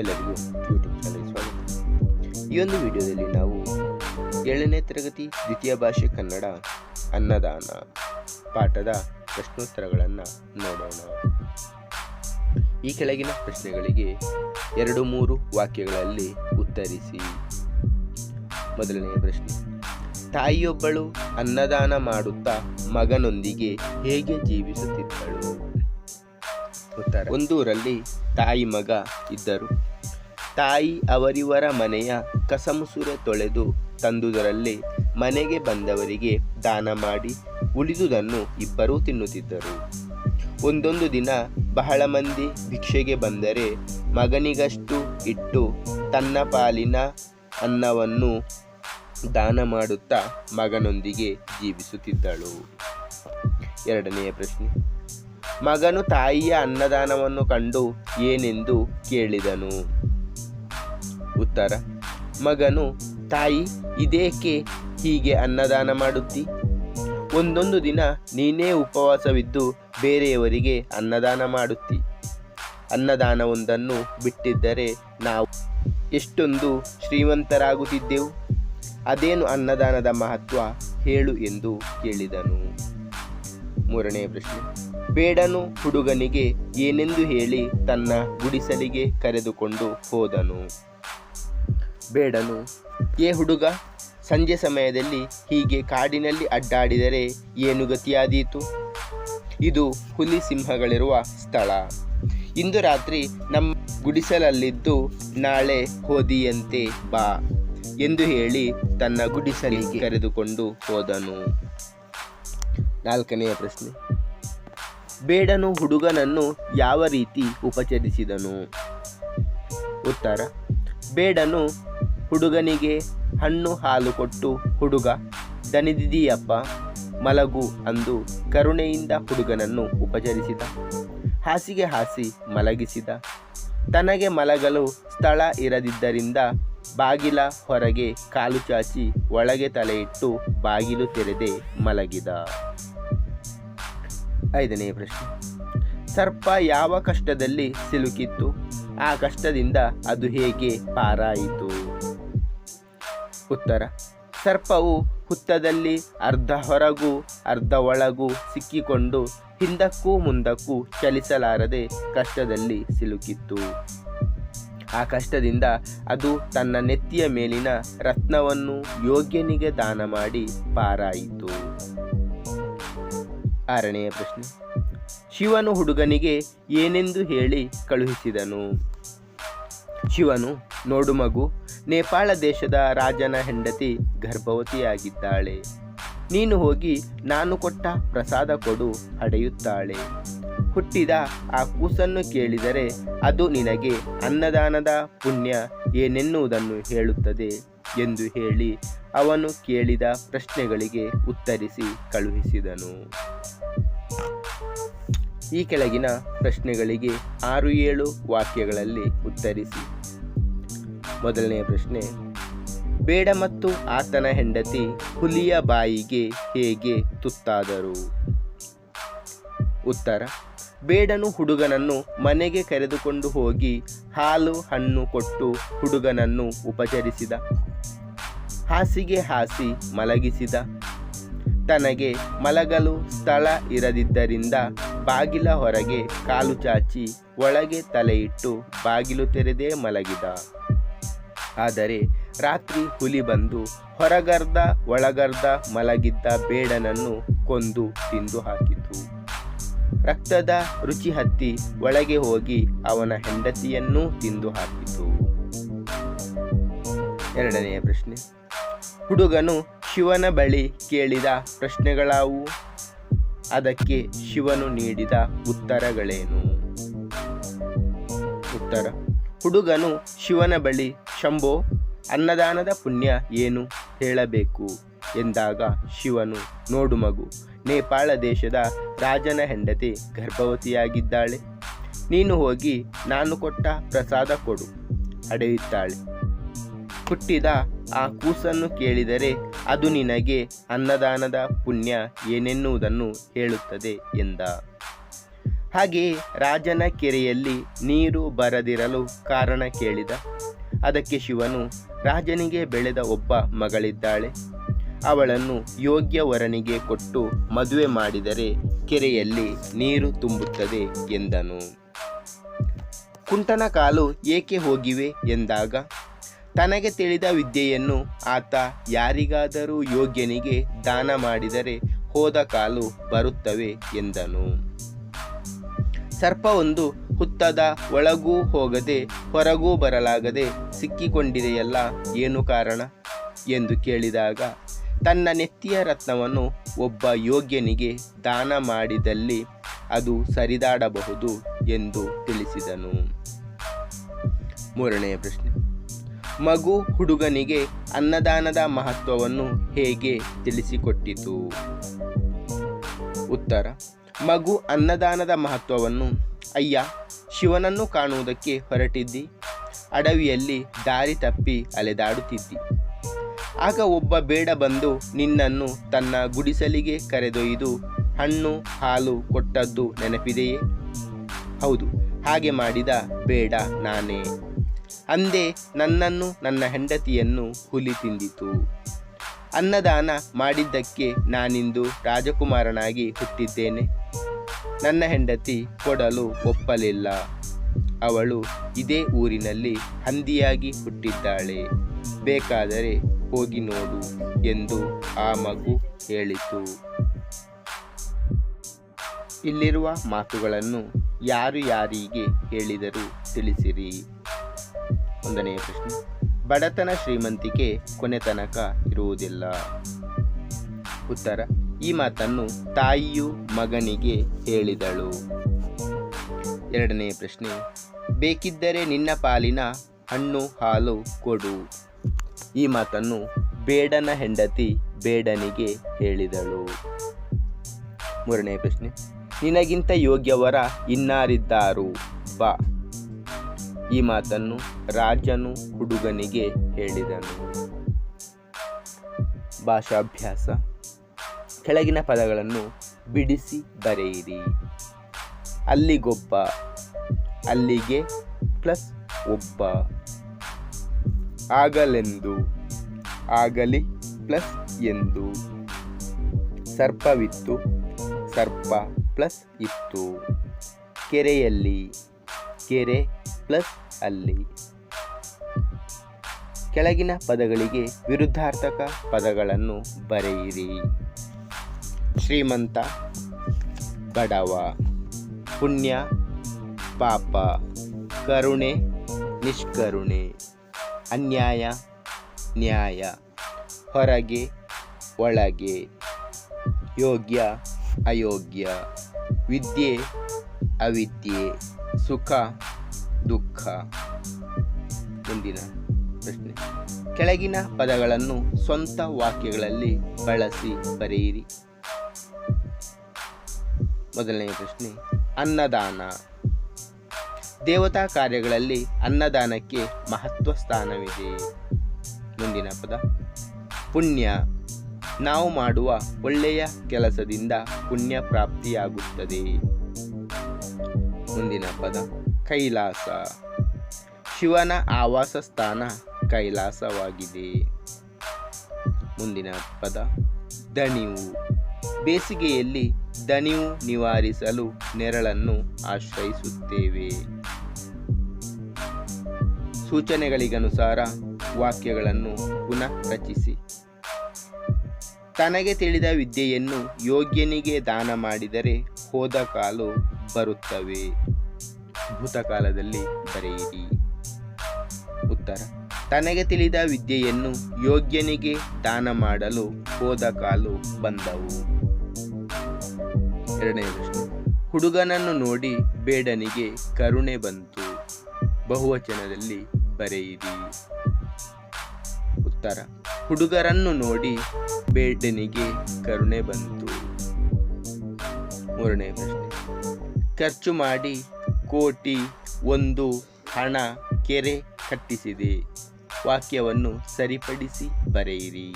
ಎಲ್ಲರಿಗೂ YouTube channel ಸ್ವಾಗತ. ಈ ಒಂದು ವಿಡಿಯೋದಲ್ಲಿ ನಾವು ಏಳನೇ ತರಗತಿ ದ್ವಿತೀಯ ಭಾಷೆ ಕನ್ನಡ ಅನ್ನದಾನ ಪಾಠದ ಪ್ರಶ್ನೋತ್ತರಗಳನ್ನು ನೋಡೋಣ. ಈ ಕೆಳಗಿನ ಪ್ರಶ್ನೆಗಳಿಗೆ ಎರಡು ಮೂರು ವಾಕ್ಯಗಳಲ್ಲಿ ಉತ್ತರಿಸಿ. ಮೊದಲನೆಯ ಪ್ರಶ್ನೆ, ತಾಯಿಯೊಬ್ಬಳು ಅನ್ನದಾನ ಮಾಡುತ್ತಾ ಮಗನೊಂದಿಗೆ ಹೇಗೆ ಜೀವಿಸುತ್ತಿದ್ದಳು? ಒಂದೂರಲ್ಲಿ ತಾಯಿ ಮಗ ಇದ್ದರು. ತಾಯಿ ಅವರಿವರ ಮನೆಯ ಕಸಮುಸುರೆ ತೊಳೆದು ತಂದುದರಲ್ಲಿ ಮನೆಗೆ ಬಂದವರಿಗೆ ದಾನ ಮಾಡಿ ಉಳಿದುದನ್ನು ಇಬ್ಬರೂ ತಿನ್ನುತ್ತಿದ್ದರು. ಒಂದೊಂದು ದಿನ ಬಹಳ ಮಂದಿ ಭಿಕ್ಷೆಗೆ ಬಂದರೆ ಮಗನಿಗಷ್ಟು ಇಟ್ಟು ತನ್ನ ಪಾಲಿನ ಅನ್ನವನ್ನು ದಾನ ಮಾಡುತ್ತಾ ಮಗನೊಂದಿಗೆ ಜೀವಿಸುತ್ತಿದ್ದಳು. ಎರಡನೆಯ ಪ್ರಶ್ನೆ. ಮಗನು ತಾಯಿಯ ಅನ್ನದಾನವನ್ನು ಕಂಡು ಏನೆಂದು ಕೇಳಿದನು. ಉತ್ತರ, ಮಗನು, ತಾಯಿ, ಇದೇಕೆ ಹೀಗೆ ಅನ್ನದಾನ ಮಾಡುತ್ತಿ? ಒಂದೊಂದು ದಿನ ನೀನೇ ಉಪವಾಸವಿದ್ದು ಬೇರೆಯವರಿಗೆ ಅನ್ನದಾನ ಮಾಡುತ್ತಿ. ಅನ್ನದಾನವೊಂದನ್ನು ಬಿಟ್ಟಿದ್ದರೆ ನಾವು ಎಷ್ಟೊಂದು ಶ್ರೀಮಂತರಾಗುತ್ತಿದ್ದೆವು. ಅದೇನು ಅನ್ನದಾನದ ಮಹತ್ವ ಹೇಳು ಎಂದು ಕೇಳಿದನು. ಮೂರನೇ ಪ್ರಶ್ನೆ. ಬೇಡನು ಹುಡುಗನಿಗೆ ಏನೆಂದು ಹೇಳಿ ತನ್ನ ಗುಡಿಸಲಿಗೆ ಕರೆದುಕೊಂಡು ಹೋದನು. ಬೇಡನು, ಏ ಹುಡುಗ, ಸಂಜೆ ಸಮಯದಲ್ಲಿ ಹೀಗೆ ಕಾಡಿನಲ್ಲಿ ಅಡ್ಡಾಡಿದರೆ ಏನು ಗತಿಯಾದೀತು? ಇದು ಹುಲಿ ಸಿಂಹಗಳಿರುವ ಸ್ಥಳ. ಇಂದು ರಾತ್ರಿ ನಮ್ಮ ಗುಡಿಸಲಲ್ಲಿದ್ದು ನಾಳೆ ಹೋದಿಯಂತೆ ಬಾ ಎಂದು ಹೇಳಿ ತನ್ನ ಗುಡಿಸಲಿಗೆ ಕರೆದುಕೊಂಡು ಹೋದನು. ನಾಲ್ಕನೆಯ ಪ್ರಶ್ನೆ. ಬೇಡನು ಹುಡುಗನನ್ನು ಯಾವ ರೀತಿ ಉಪಚರಿಸಿದನು? ಉತ್ತರ, ಬೇಡನು ಹುಡುಗನಿಗೆ ಹಣ್ಣು ಹಾಲು ಕೊಟ್ಟು, ಹುಡುಗ, ದನಿದಿದೀಯಪ್ಪ, ಮಲಗು ಅಂದು ಕರುಣೆಯಿಂದ ಹುಡುಗನನ್ನು ಉಪಚರಿಸಿದ. ಹಾಸಿಗೆ ಹಾಸಿ ಮಲಗಿಸಿದ. ತನಗೆ ಮಲಗಲು ಸ್ಥಳ ಇರದಿದ್ದರಿಂದ ಬಾಗಿಲ ಹೊರಗೆ ಕಾಲು ಚಾಚಿ ಒಳಗೆ ತಲೆಯಿಟ್ಟು ಬಾಗಿಲು ತೆರೆದೇ ಮಲಗಿದ. ಐದನೆಯ ಪ್ರಶ್ನೆ. ಸರ್ಪ ಯಾವ ಕಷ್ಟದಲ್ಲಿ ಸಿಲುಕಿತ್ತು? ಆ ಕಷ್ಟದಿಂದ ಅದು ಹೇಗೆ ಪಾರಾಯಿತು? ಉತ್ತರ. ಸರ್ಪವು ಹುತ್ತದಲ್ಲಿ ಅರ್ಧ ಹೊರಗೂ, ಅರ್ಧ ಒಳಗೂ ಸಿಕ್ಕಿಕೊಂಡು ಹಿಂದಕ್ಕೂ ಮುಂದಕ್ಕೂ ಚಲಿಸಲಾರದೆ ಕಷ್ಟದಲ್ಲಿ ಸಿಲುಕಿತ್ತು. ಆ ಕಷ್ಟದಿಂದ ಅದು ತನ್ನ ನೆತ್ತಿಯ ಮೇಲಿನ ರತ್ನವನ್ನು ಯೋಗ್ಯನಿಗೆ ದಾನ ಮಾಡಿ ಪಾರಾಯಿತು. ಆರನೆಯ ಪ್ರಶ್ನೆ. ಶಿವನು ಹುಡುಗನಿಗೆ ಏನೆಂದು ಹೇಳಿ ಕಳುಹಿಸಿದನು. ಶಿವನು, ನೋಡು ಮಗು, ನೇಪಾಳ ದೇಶದ ರಾಜನ ಹೆಂಡತಿ ಗರ್ಭವತಿಯಾಗಿದ್ದಾಳೆ. ನೀನು ಹೋಗಿ ನಾನು ಕೊಟ್ಟ ಪ್ರಸಾದ ಕೊಡು ಹಡೆಯುತ್ತಾಳೆ ಹುಟ್ಟಿದ ಆ ಕೂಸನ್ನು ಕೇಳಿದರೆ ಅದು ನಿನಗೆ ಅನ್ನದಾನದ ಪುಣ್ಯ ಏನೆನ್ನುವುದನ್ನು ಹೇಳುತ್ತದೆ ಎಂದು ಹೇಳಿ ಅವನು ಕೇಳಿದ ಪ್ರಶ್ನೆಗಳಿಗೆ ಉತ್ತರಿಸಿ ಕಳುಹಿಸಿದನು. ಈ ಕೆಳಗಿನ ಪ್ರಶ್ನೆಗಳಿಗೆ ಆರು ಏಳು ವಾಕ್ಯಗಳಲ್ಲಿ ಉತ್ತರಿಸಿ. ಮೊದಲನೆಯ ಪ್ರಶ್ನೆ, ಬೇಡ ಮತ್ತು ಆತನ ಹೆಂಡತಿ ಹುಲಿಯ ಬಾಯಿಗೆ ಹೇಗೆ ತುತ್ತಾದರು? ಉತ್ತರ, ಬೇಡನು ಹುಡುಗನನ್ನು ಮನೆಗೆ ಕರೆದುಕೊಂಡು ಹೋಗಿ ಹಾಲು ಹಣ್ಣು ಕೊಟ್ಟು ಹುಡುಗನನ್ನು ಉಪಚರಿಸಿದ. ಹಾಸಿಗೆ ಹಾಸಿ ಮಲಗಿಸಿದ. ತನಗೆ ಮಲಗಲು ಸ್ಥಳ ಇರದಿದ್ದರಿಂದ ಬಾಗಿಲ ಹೊರಗೆ ಕಾಲು ಚಾಚಿ ಒಳಗೆ ತಲೆಯಿಟ್ಟು ಬಾಗಿಲು ತೆರೆದೇ ಮಲಗಿದ. ಆದರೆ ರಾತ್ರಿ ಹುಲಿ ಬಂದು ಹೊರಗರ್ದ ಒಳಗರ್ದ ಮಲಗಿದ್ದ ಬೇಡನನ್ನು ಕೊಂದು ತಿಂದು ಹಾಕಿತು. ರಕ್ತದ ರುಚಿ ಹತ್ತಿ ಒಳಗೆ ಹೋಗಿ ಅವನ ಹೆಂಡತಿಯನ್ನೂ ತಿಂದು ಹಾಕಿತು. ಎರಡನೆಯ ಪ್ರಶ್ನೆ. ಹುಡುಗನು ಶಿವನ ಬಳಿ ಕೇಳಿದ ಪ್ರಶ್ನೆಗಳಾವು. ಅದಕ್ಕೆ ಶಿವನು ನೀಡಿದ ಉತ್ತರಗಳೇನು? ಉತ್ತರ, ಹುಡುಗನು ಶಿವನ ಬಳಿ, ಶಂಭೋ, ಅನ್ನದಾನದ ಪುಣ್ಯ ಏನು? ಹೇಳಬೇಕು, ಎಂದಾಗ ಶಿವನು, ನೋಡು ಮಗು, ನೇಪಾಳ ದೇಶದ ರಾಜನ ಹೆಂಡತಿ ಗರ್ಭವತಿಯಾಗಿದ್ದಾಳೆ. ನೀನು ಹೋಗಿ ನಾನು ಕೊಟ್ಟ ಪ್ರಸಾದ ಕೊಡು, ಅಡೆಯುತ್ತಾಳೆ. ಹುಟ್ಟಿದ ಆ ಕೂಸನ್ನು ಕೇಳಿದರೆ, ಅದು ನಿನಗೆ ಅನ್ನದಾನದ ಪುಣ್ಯ ಏನೆನ್ನುವುದನ್ನು ಹೇಳುತ್ತದೆ ಎಂದ. ಹಾಗೆ ರಾಜನ ಕೆರೆಯಲ್ಲಿ ನೀರು ಬರದಿರಲು ಕಾರಣ ಕೇಳಿದ. ಅದಕ್ಕೆ ಶಿವನು, ರಾಜನಿಗೆ ಬೆಳೆದ ಒಬ್ಬ ಮಗಳಿದ್ದಾಳೆ. ಅವಳನ್ನು ಯೋಗ್ಯ ವರನಿಗೆ ಕೊಟ್ಟು ಮದುವೆ ಮಾಡಿದರೆ ಕೆರೆಯಲ್ಲಿ ನೀರು ತುಂಬುತ್ತದೆ ಎಂದನು. ಕುಂಟನ ಕಾಲು ಏಕೆ ಹೋಗಿವೆ ಎಂದಾಗ ತನಗೆ ತಿಳಿದ ವಿದ್ಯೆಯನ್ನು ಆತ ಯಾರಿಗಾದರೂ ಯೋಗ್ಯನಿಗೆ ದಾನ ಮಾಡಿದರೆ ಹೋದ ಕಾಲು ಬರುತ್ತವೆ ಎಂದನು. ಸರ್ಪವೊಂದು ಹುತ್ತದ ಒಳಗೂ ಹೋಗದೆ ಹೊರಗೂ ಬರಲಾಗದೆ ಸಿಕ್ಕಿಕೊಂಡಿದೆಯಲ್ಲ, ಏನು ಕಾರಣ? ಎಂದು ಕೇಳಿದಾಗ, ತನ್ನ ನೆತ್ತಿಯ ರತ್ನವನ್ನು ಒಬ್ಬ ಯೋಗ್ಯನಿಗೆ ದಾನ ಮಾಡಿದಲ್ಲಿ ಅದು ಸರಿದಾಡಬಹುದು ಎಂದು ತಿಳಿಸಿದನು. ಮೂರನೆಯ ಪ್ರಶ್ನೆ. ಮಗು ಹುಡುಗನಿಗೆ ಅನ್ನದಾನದ ಮಹತ್ವವನ್ನು ಹೇಗೆ ತಿಳಿಸಿಕೊಟ್ಟಿತು? ಉತ್ತರ, ಮಗು ಅನ್ನದಾನದ ಮಹತ್ವವನ್ನು, ಅಯ್ಯ, ಶಿವನನ್ನು ಕಾಣುವುದಕ್ಕೆ ಹೊರಟಿದ್ದಿ? ಅಡವಿಯಲ್ಲಿ ದಾರಿ ತಪ್ಪಿ ಅಲೆದಾಡುತ್ತಿದ್ದಿ. ಆಗ ಒಬ್ಬ ಬೇಡ ಬಂದು ನಿನ್ನನ್ನು ತನ್ನ ಗುಡಿಸಲಿಗೆ ಕರೆದೊಯ್ದು ಹಣ್ಣು, ಹಾಲು ಕೊಟ್ಟದ್ದು ನೆನಪಿದೆಯೇ? ಹೌದು, ಹಾಗೆ ಮಾಡಿದ ಬೇಡ ನಾನೇ. ಅಂದೇ ನನ್ನನ್ನು ನನ್ನ ಹೆಂಡತಿಯನ್ನು ಹುಲಿ ತಿಂದಿತು. ಅನ್ನದಾನ ಮಾಡಿದ್ದಕ್ಕೆ ನಾನಿಂದು ರಾಜಕುಮಾರನಾಗಿ ಹುಟ್ಟಿದ್ದೇನೆ. ನನ್ನ ಹೆಂಡತಿ ಕೊಡಲು ಒಪ್ಪಲಿಲ್ಲ. ಅವಳು ಇದೇ ಊರಿನಲ್ಲಿ ಹಂದಿಯಾಗಿ ಹುಟ್ಟಿದ್ದಾಳೆ. ಬೇಕಾದರೆ ಹೋಗಿ ನೋಡು ಎಂದು ಆ ಮಗು ಹೇಳಿತು. ಇಲ್ಲಿರುವ ಮಾತುಗಳನ್ನು ಯಾರು ಯಾರಿಗೆ ಹೇಳಿದರು ತಿಳಿಸಿರಿ. ಒಂದನೆಯ ಪ್ರಶ್ನೆ. ಬಡತನ ಶ್ರೀಮಂತಿಕೆ ಕೊನೆ ತನಕ ಇರುವುದಿಲ್ಲ. ಉತ್ತರ, ಈ ಮಾತನ್ನು ತಾಯಿಯು ಮಗನಿಗೆ ಹೇಳಿದಳು. ಎರಡನೆಯ ಪ್ರಶ್ನೆ, ಬೇಕಿದ್ದರೆ ನಿನ್ನ ಪಾಲಿನ ಹಣ್ಣು ಹಾಲು ಕೊಡು. ಈ ಮಾತನ್ನು ಬೇಡನ ಹೆಂಡತಿ ಬೇಡನಿಗೆ ಹೇಳಿದಳು. ಮೂರನೇ ಪ್ರಶ್ನೆ, ನಿನಗಿಂತ ಯೋಗ್ಯವರ ಇನ್ನಾರಿದ್ದಾರು? ಬಾ. ಈ ಮಾತನ್ನು ರಾಜನು ಹುಡುಗನಿಗೆ ಹೇಳಿದನು. ಭಾಷಾಭ್ಯಾಸ. ಕೆಳಗಿನ ಪದಗಳನ್ನು ಬಿಡಿಸಿ ಬರೆಯಿರಿ. ಅಲ್ಲಿಗೊಬ್ಬ, ಅಲ್ಲಿಗೆ ಪ್ಲಸ್ ಒಬ್ಬ. ಆಗಲೆಂದು, ಆಗಲಿ ಪ್ಲಸ್ ಎಂದು. ಸರ್ಪವಿತ್ತು, ಸರ್ಪ ಪ್ಲಸ್ ಇತ್ತು. ಕೆರೆಯಲ್ಲಿ, ಕೆರೆ ಪ್ಲಸ್ ಅಲ್ಲಿ. ಕೆಳಗಿನ ಪದಗಳಿಗೆ ವಿರುದ್ಧಾರ್ಥಕ ಪದಗಳನ್ನು ಬರೆಯಿರಿ. ಶ್ರೀಮಂತ, ಬಡವ, ಪುಣ್ಯ, ಪಾಪ, ಕರುಣೆ, ನಿಷ್ಕರುಣೆ, ಅನ್ಯಾಯ, ನ್ಯಾಯ, ಹೊರಗೆ, ಒಳಗೆ, ಯೋಗ್ಯ, ಅಯೋಗ್ಯ, ವಿದ್ಯೆ, ಅವಿದ್ಯೆ, ಸುಖ ದುಃಖ, ಮುಂದಿನ ಪ್ರಶ್ನೆ. ಕೆಳಗಿನ ಪದಗಳನ್ನು ಸ್ವಂತ ವಾಕ್ಯಗಳಲ್ಲಿ ಬಳಸಿ ಬರೆಯಿರಿ. ಮೊದಲನೆಯ ಪ್ರಶ್ನೆ, ಅನ್ನದಾನ. ದೇವತಾ ಕಾರ್ಯಗಳಲ್ಲಿ ಅನ್ನದಾನಕ್ಕೆ ಮಹತ್ವ ಸ್ಥಾನವಿದೆ. ಮುಂದಿನ ಪದ, ಪುಣ್ಯ. ನಾವು ಮಾಡುವ ಒಳ್ಳೆಯ ಕೆಲಸದಿಂದ ಪುಣ್ಯ ಪ್ರಾಪ್ತಿಯಾಗುತ್ತದೆ. ಮುಂದಿನ ಪದ ಕೈಲಾಸ. ಶಿವನ ಆವಾಸ ಸ್ಥಾನ ಕೈಲಾಸವಾಗಿದೆ. ಮುಂದಿನ ಪದ, ದಣಿವು. ಬೇಸಿಗೆಯಲ್ಲಿ ದಣಿವು ನಿವಾರಿಸಲು ನೆರಳನ್ನು ಆಶ್ರಯಿಸುತ್ತೇವೆ. ಸೂಚನೆಗಳಿಗನುಸಾರ ವಾಕ್ಯಗಳನ್ನು ಪುನಃ ರಚಿಸಿ. ತನಗೆ ತಿಳಿದ ವಿದ್ಯೆಯನ್ನು ಯೋಗ್ಯನಿಗೆ ದಾನ ಮಾಡಿದರೆ ಹೋದ ಕಾಲು ಬರುತ್ತವೆ. ಭೂತಕಾಲದಲ್ಲಿ ಬರೆಯಿರಿ. ಉತ್ತರ, ತನಗೆ ತಿಳಿದ ವಿದ್ಯೆಯನ್ನು ಯೋಗ್ಯನಿಗೆ ದಾನ ಮಾಡಲು ಹೋದ ಕಾಲು ಬಂದವು. ಎರಡನೇ ಪ್ರಶ್ನೆ, ಹುಡುಗನನ್ನು ನೋಡಿ ಬೇಡನಿಗೆ ಕರುಣೆ ಬಂತು. ಬಹುವಚನದಲ್ಲಿ ಬರೆಯಿರಿ. ಉತ್ತರ, ಹುಡುಗರನ್ನು ನೋಡಿ ಬೇಡನಿಗೆ ಕರುಣೆ ಬಂತು. ಮೂರನೇ ಪ್ರಶ್ನೆ, ಖರ್ಚು ಮಾಡಿ ಕೋಟಿ ಒಂದು ಹಣ ಕೆರೆ ಕಟ್ಟಿಸಿದೆ. ವಾಕ್ಯವನ್ನು ಸರಿಪಡಿಸಿ ಬರೆಯಿರಿ.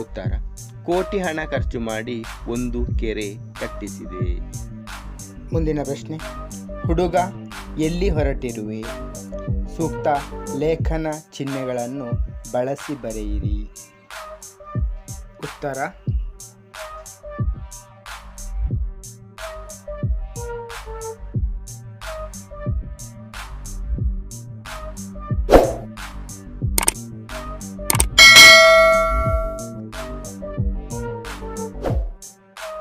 ಉತ್ತರ. ಕೋಟಿ ಹಣ ಖರ್ಚು ಮಾಡಿ ಒಂದು ಕೆರೆ ಕಟ್ಟಿಸಿದೆ. ಮುಂದಿನ ಪ್ರಶ್ನೆ. ಹುಡುಗ ಎಲ್ಲಿ ಹೊರಟಿರುವೆ? ಸೂಕ್ತ ಲೇಖನ ಚಿಹ್ನೆಗಳನ್ನು ಬಳಸಿ ಬರೆಯಿರಿ. ಉತ್ತರ.